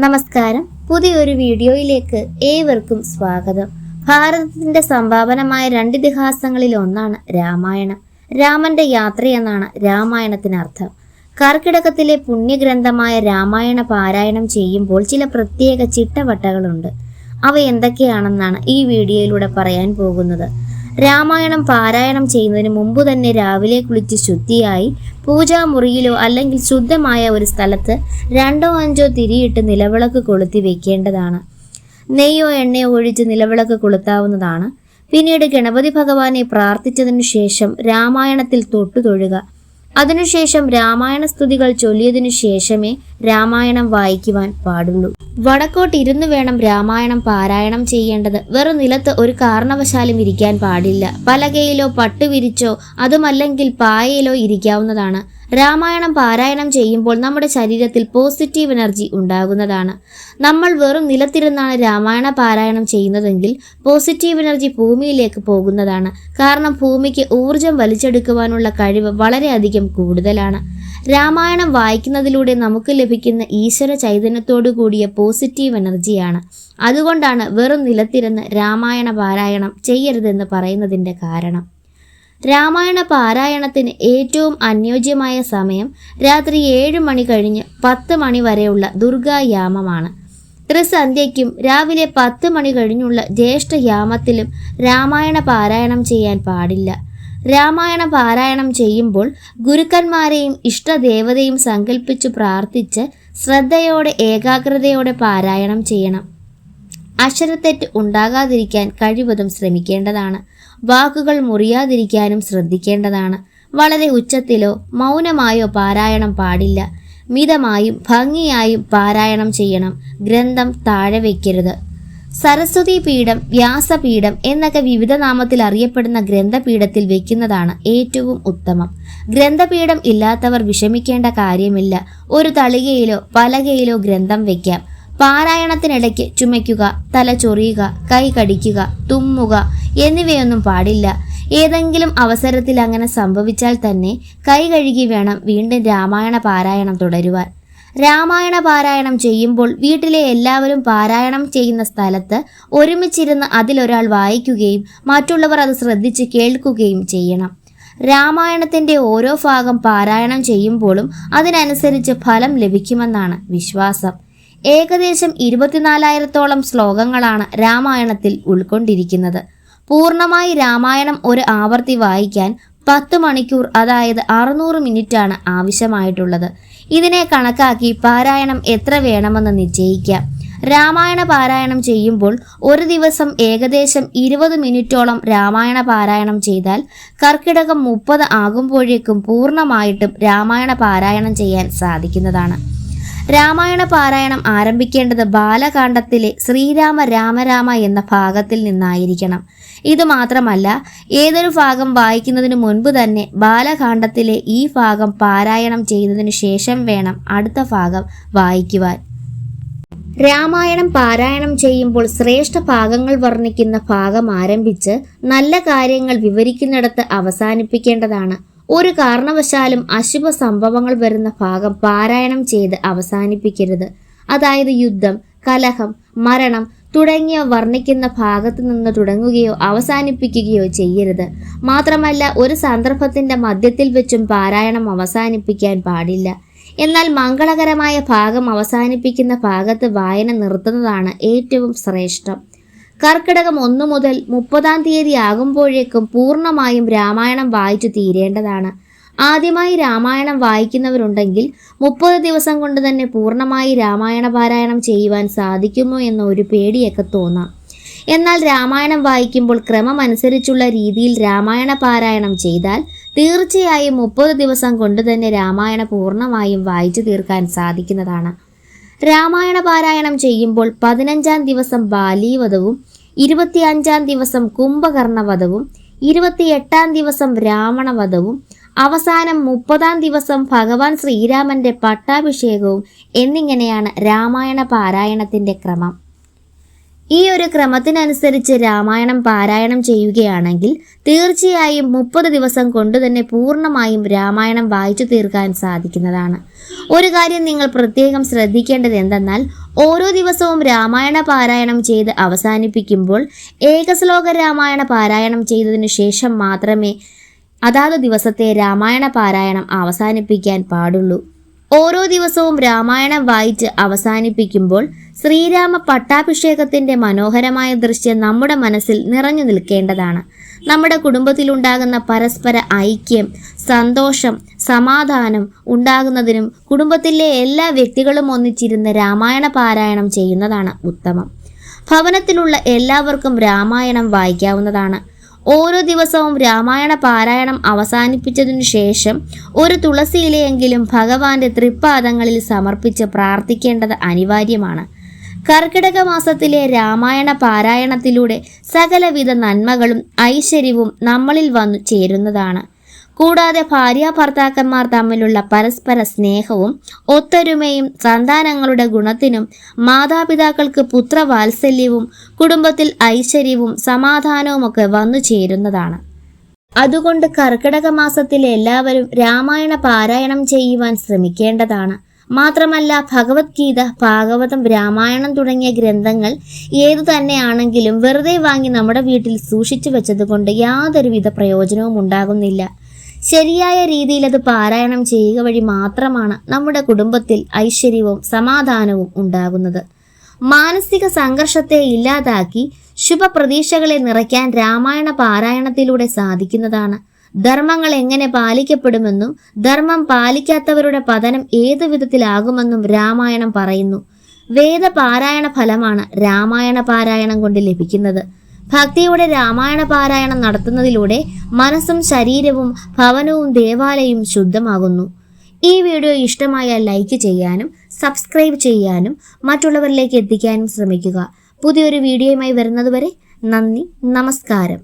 നമസ്കാരം. പുതിയൊരു വീഡിയോയിലേക്ക് ഏവർക്കും സ്വാഗതം. ഭാരതത്തിന്റെ സംഭാവനമായ രണ്ട് ഇതിഹാസങ്ങളിൽ ഒന്നാണ് രാമായണം. രാമന്റെ യാത്രയെന്നാണ് രാമായണത്തിനർത്ഥം കർക്കിടകത്തിലെ പുണ്യഗ്രന്ഥമായ രാമായണ പാരായണം ചെയ്യുമ്പോൾ ചില പ്രത്യേക ചിട്ടവട്ടകളുണ്ട്. അവ എന്തൊക്കെയാണെന്നാണ് ഈ വീഡിയോയിലൂടെ പറയാൻ പോകുന്നത്. രാമായണം പാരായണം ചെയ്യുന്നതിന് മുമ്പ് തന്നെ രാവിലെ കുളിച്ച് ശുദ്ധിയായി പൂജാമുറിയിലോ അല്ലെങ്കിൽ ശുദ്ധമായ ഒരു സ്ഥലത്ത് രണ്ടോ അഞ്ചോ തിരിയിട്ട് നിലവിളക്ക് കൊളുത്തി വെക്കേണ്ടതാണ്. നെയ്യോ എണ്ണയോ ഒഴിച്ച് നിലവിളക്ക് കൊളുത്താവുന്നതാണ്. പിന്നീട് ഗണപതി ഭഗവാനെ പ്രാർത്ഥിച്ചതിനു ശേഷം രാമായണത്തിൽ തൊട്ടു തൊഴുക. അതിനുശേഷം രാമായണ സ്തുതികൾ ചൊല്ലിയതിനു ശേഷമേ രാമായണം വായിക്കുവാൻ പാടുള്ളൂ. വടക്കോട്ട് ഇരുന്ന് വേണം രാമായണം പാരായണം ചെയ്യേണ്ടത്. വെറും നിലത്ത് ഒരു കാരണവശാലും ഇരിക്കാൻ പാടില്ല. പലകയിലോ പട്ടുവിരിച്ചോ അതുമല്ലെങ്കിൽ പായയിലോ ഇരിക്കാവുന്നതാണ്. രാമായണം പാരായണം ചെയ്യുമ്പോൾ നമ്മുടെ ശരീരത്തിൽ പോസിറ്റീവ് എനർജി ഉണ്ടാകുന്നതാണ്. നമ്മൾ വെറും നിലത്തിരുന്നാണ് രാമായണ പാരായണം ചെയ്യുന്നതെങ്കിൽ പോസിറ്റീവ് എനർജി ഭൂമിയിലേക്ക് പോകുന്നതാണ്. കാരണം ഭൂമിക്ക് ഊർജം വലിച്ചെടുക്കുവാനുള്ള കഴിവ് വളരെയധികം കൂടുതലാണ്. രാമായണം വായിക്കുന്നതിലൂടെ നമുക്ക് ലഭിക്കുന്ന ഈശ്വര ചൈതന്യത്തോടു കൂടിയ പോസിറ്റീവ് എനർജിയാണ് അതുകൊണ്ടാണ് വെറും നിലത്തിരുന്ന് രാമായണ പാരായണം ചെയ്യരുതെന്ന് പറയുന്നതിന്റെ കാരണം. രാമായണ പാരായണത്തിന് ഏറ്റവും അനുയോജ്യമായ സമയം രാത്രി ഏഴ് മണി കഴിഞ്ഞ് പത്ത് മണി വരെയുള്ള ദുർഗായാമമാണ് ത്രിസന്ധ്യയ്ക്കും രാവിലെ പത്ത് മണി കഴിഞ്ഞുള്ള ജ്യേഷ്ഠയാമത്തിലും രാമായണ പാരായണം ചെയ്യാൻ പാടില്ല. രാമായണ പാരായണം ചെയ്യുമ്പോൾ ഗുരുക്കന്മാരെയും ഇഷ്ടദേവതയും സങ്കല്പിച്ചു പ്രാർത്ഥിച്ച് ശ്രദ്ധയോടെ ഏകാഗ്രതയോടെ പാരായണം ചെയ്യണം. അക്ഷരത്തെറ്റ് ഉണ്ടാകാതിരിക്കാൻ കഴിവതും ശ്രമിക്കേണ്ടതാണ്. വാക്കുകൾ മുറിയാതിരിക്കാനും ശ്രദ്ധിക്കേണ്ടതാണ്. വളരെ ഉച്ചത്തിലോ മൗനമായോ പാരായണം പാടില്ല. മിതമായും ഭംഗിയായും പാരായണം ചെയ്യണം. ഗ്രന്ഥം താഴെ വയ്ക്കരുത് സരസ്വതി പീഠം വ്യാസപീഠം എന്നൊക്കെ വിവിധ നാമത്തിൽ അറിയപ്പെടുന്ന ഗ്രന്ഥപീഠത്തിൽ വെക്കുന്നതാണ് ഏറ്റവും ഉത്തമം. ഗ്രന്ഥപീഠം ഇല്ലാത്തവർ വിഷമിക്കേണ്ട കാര്യമില്ല. ഒരു തളികയിലോ പലകയിലോ ഗ്രന്ഥം വെക്കാം. പാരായണത്തിനിടയ്ക്ക് ചുമയ്ക്കുക തല ചൊറിയുക കൈ കടിക്കുക തുമ്മുക എന്നിവയൊന്നും പാടില്ല. ഏതെങ്കിലും അവസരത്തിൽ അങ്ങനെ സംഭവിച്ചാൽ തന്നെ കൈ കഴുകി വേണം വീണ്ടും രാമായണ പാരായണം തുടരുവാൻ. രാമായണ പാരായണം ചെയ്യുമ്പോൾ വീട്ടിലെ എല്ലാവരും പാരായണം ചെയ്യുന്ന സ്ഥലത്ത് ഒരുമിച്ചിരുന്ന് അതിലൊരാൾ വായിക്കുകയും മറ്റുള്ളവർ അത് ശ്രദ്ധിച്ച് കേൾക്കുകയും ചെയ്യണം. രാമായണത്തിന്റെ ഓരോ ഭാഗം പാരായണം ചെയ്യുമ്പോഴും അതിനനുസരിച്ച് ഫലം ലഭിക്കുമെന്നാണ് വിശ്വാസം. ഏകദേശം ഇരുപത്തിനാലായിരത്തോളം ശ്ലോകങ്ങളാണ് രാമായണത്തിൽ ഉൾക്കൊണ്ടിരിക്കുന്നത്. പൂർണമായി രാമായണം ഒരു ആവർത്തി വായിക്കാൻ പത്ത് മണിക്കൂർ അതായത് അറുന്നൂറ് മിനിറ്റാണ് ആവശ്യമായിട്ടുള്ളത്. ഇതിനെ കണക്കാക്കി പാരായണം എത്ര വേണമെന്ന് നിശ്ചയിക്കാം. രാമായണ പാരായണം ചെയ്യുമ്പോൾ ഒരു ദിവസം ഏകദേശം ഇരുപത് മിനിറ്റോളം രാമായണ പാരായണം ചെയ്താൽ കർക്കിടകം മുപ്പത് ആകുമ്പോഴേക്കും പൂർണമായിട്ടും രാമായണ പാരായണം ചെയ്യാൻ സാധിക്കുന്നതാണ്. രാമായണ പാരായണം ആരംഭിക്കേണ്ടത് ബാലകാണ്ഡത്തിലെ ശ്രീരാമ രാമരാമ എന്ന ഭാഗത്തിൽ നിന്നായിരിക്കണം. ഇത് മാത്രമല്ല ഏതൊരു ഭാഗം വായിക്കുന്നതിന് മുൻപ് തന്നെ ബാലകാണ്ഡത്തിലെ ഈ ഭാഗം പാരായണം ചെയ്തതിനു ശേഷം വേണം അടുത്ത ഭാഗം വായിക്കുവാൻ. രാമായണം പാരായണം ചെയ്യുമ്പോൾ ശ്രേഷ്ഠ ഭാഗങ്ങൾ വർണിക്കുന്ന ഭാഗം ആരംഭിച്ച് നല്ല കാര്യങ്ങൾ വിവരിക്കുന്നിടത്ത് അവസാനിപ്പിക്കേണ്ടതാണ്. ഒരു കാരണവശാലും അശുഭ സംഭവങ്ങൾ വരുന്ന ഭാഗം പാരായണം ചെയ്ത് അവസാനിപ്പിക്കരുത്. അതായത് യുദ്ധം കലഹം മരണം തുടങ്ങിയ വർണിക്കുന്ന ഭാഗത്ത് നിന്ന് തുടങ്ങുകയോ അവസാനിപ്പിക്കുകയോ ചെയ്യരുത്. മാത്രമല്ല ഒരു സന്ദർഭത്തിന്റെ മധ്യത്തിൽ വെച്ചും പാരായണം അവസാനിപ്പിക്കാൻ പാടില്ല. എന്നാൽ മംഗളകരമായ ഭാഗം അവസാനിപ്പിക്കുന്ന ഭാഗത്ത് വായന നിർത്തുന്നതാണ് ഏറ്റവും ശ്രേഷ്ഠം. കർക്കിടകം ഒന്നു മുതൽ മുപ്പതാം തീയതി ആകുമ്പോഴേക്കും പൂർണമായും രാമായണം വായിച്ചു തീരേണ്ടതാണ്. ആദ്യമായി രാമായണം വായിക്കുന്നവരുണ്ടെങ്കിൽ മുപ്പത് ദിവസം കൊണ്ട് തന്നെ പൂർണമായി രാമായണ പാരായണം ചെയ്യുവാൻ സാധിക്കുമോ എന്ന ഒരു പേടിയൊക്കെ തോന്നാം. എന്നാൽ രാമായണം വായിക്കുമ്പോൾ ക്രമമനുസരിച്ചുള്ള രീതിയിൽ രാമായണ പാരായണം ചെയ്താൽ തീർച്ചയായും മുപ്പത് ദിവസം കൊണ്ട് തന്നെ രാമായണ പൂർണമായും വായിച്ചു തീർക്കാൻ സാധിക്കുന്നതാണ്. രാമായണ പാരായണം ചെയ്യുമ്പോൾ പതിനഞ്ചാം ദിവസം ബാലീവധവും ഇരുപത്തിയഞ്ചാം ദിവസം കുംഭകർണവധവും ഇരുപത്തിയെട്ടാം ദിവസം രാവണവധവും അവസാനം മുപ്പതാം ദിവസം ഭഗവാൻ ശ്രീരാമന്റെ പട്ടാഭിഷേകവും എന്നിങ്ങനെയാണ് രാമായണ പാരായണത്തിന്റെ ക്രമം. ഈ ഒരു ക്രമത്തിനനുസരിച്ച് രാമായണം പാരായണം ചെയ്യുകയാണെങ്കിൽ തീർച്ചയായും മുപ്പത് ദിവസം കൊണ്ട് തന്നെ പൂർണമായും രാമായണം വായിച്ചു തീർക്കാൻ സാധിക്കുന്നതാണ്. ഒരു കാര്യം നിങ്ങൾ പ്രത്യേകം ശ്രദ്ധിക്കേണ്ടത് എന്തെന്നാൽ ഓരോ ദിവസവും രാമായണ പാരായണം ചെയ്ത് അവസാനിപ്പിക്കുമ്പോൾ ഏകശ്ലോക രാമായണ പാരായണം ചെയ്തതിനു ശേഷം മാത്രമേ അതാത് ദിവസത്തെ രാമായണ പാരായണം അവസാനിപ്പിക്കാൻ പാടുള്ളൂ. ഓരോ ദിവസവും രാമായണം വായിച്ച് അവസാനിപ്പിക്കുമ്പോൾ ശ്രീരാമ പട്ടാഭിഷേകത്തിന്റെ മനോഹരമായ ദൃശ്യം നമ്മുടെ മനസ്സിൽ നിറഞ്ഞു നിൽക്കേണ്ടതാണ്. നമ്മുടെ കുടുംബത്തിലുണ്ടാകുന്ന പരസ്പര ഐക്യം സന്തോഷം സമാധാനം ഉണ്ടാകുന്നതിനും കുടുംബത്തിലെ എല്ലാ വ്യക്തികളും ഒന്നിച്ചിരുന്ന് രാമായണ പാരായണം ചെയ്യുന്നതാണ് ഉത്തമം. ഭവനത്തിലുള്ള എല്ലാവർക്കും രാമായണം വായിക്കാവുന്നതാണ്. ഓരോ ദിവസവും രാമായണ പാരായണം അവസാനിപ്പിച്ചതിനു ശേഷം ഒരു തുളസിയിലെയെങ്കിലും ഭഗവാന്റെ തൃപ്പാദങ്ങളിൽ സമർപ്പിച്ച് പ്രാർത്ഥിക്കേണ്ടത് അനിവാര്യമാണ്. കർക്കിടക മാസത്തിലെ രാമായണ പാരായണത്തിലൂടെ സകലവിധ നന്മകളും ഐശ്വര്യവും നമ്മളിൽ വന്നു ചേരുന്നതാണ്. കൂടാതെ ഭാര്യ ഭർത്താക്കന്മാർ തമ്മിലുള്ള പരസ്പര സ്നേഹവും ഒത്തൊരുമയും സന്താനങ്ങളുടെ ഗുണത്തിനും മാതാപിതാക്കൾക്ക് പുത്രവാത്സല്യവും കുടുംബത്തിൽ ഐശ്വര്യവും സമാധാനവും ഒക്കെ വന്നു ചേരുന്നതാണ്. അതുകൊണ്ട് കർക്കിടക മാസത്തിൽ എല്ലാവരും രാമായണ പാരായണം ചെയ്യുവാൻ ശ്രമിക്കേണ്ടതാണ്. മാത്രമല്ല ഭഗവത്ഗീത ഭാഗവതം രാമായണം തുടങ്ങിയ ഗ്രന്ഥങ്ങൾ ഏതു തന്നെയാണെങ്കിലും വെറുതെ വാങ്ങി നമ്മുടെ വീട്ടിൽ സൂക്ഷിച്ചു വെച്ചതുകൊണ്ട് യാതൊരുവിധ പ്രയോജനവും ഉണ്ടാകുന്നില്ല. ശരിയായ രീതിയിൽ അത് പാരായണം ചെയ്യുക വഴി മാത്രമാണ് നമ്മുടെ കുടുംബത്തിൽ ഐശ്വര്യവും സമാധാനവും ഉണ്ടാകുന്നത്. മാനസിക സംഘർഷത്തെ ഇല്ലാതാക്കി ശുഭപ്രതീക്ഷകളെ നിറയ്ക്കാൻ രാമായണ പാരായണത്തിലൂടെ സാധിക്കുന്നതാണ്. ധർമ്മങ്ങൾ എങ്ങനെ പാലിക്കപ്പെടുമെന്നും ധർമ്മം പാലിക്കാത്തവരുടെ പതനം ഏതു വിധത്തിലാകുമെന്നും രാമായണം പറയുന്നു. വേദപാരായണ ഫലമാണ് രാമായണ പാരായണം കൊണ്ട് ലഭിക്കുന്നത്. ഭക്തിയോടെ രാമായണ പാരായണം നടത്തുന്നതിലൂടെ മനസ്സും ശരീരവും ഭവനവും ദേവാലയവും ശുദ്ധമാകുന്നു. ഈ വീഡിയോ ഇഷ്ടമായാൽ ലൈക്ക് ചെയ്യാനും സബ്സ്ക്രൈബ് ചെയ്യാനും മറ്റുള്ളവരിലേക്ക് എത്തിക്കാനും ശ്രമിക്കുക. പുതിയൊരു വീഡിയോയുമായി വരുന്നതുവരെ നന്ദി നമസ്കാരം.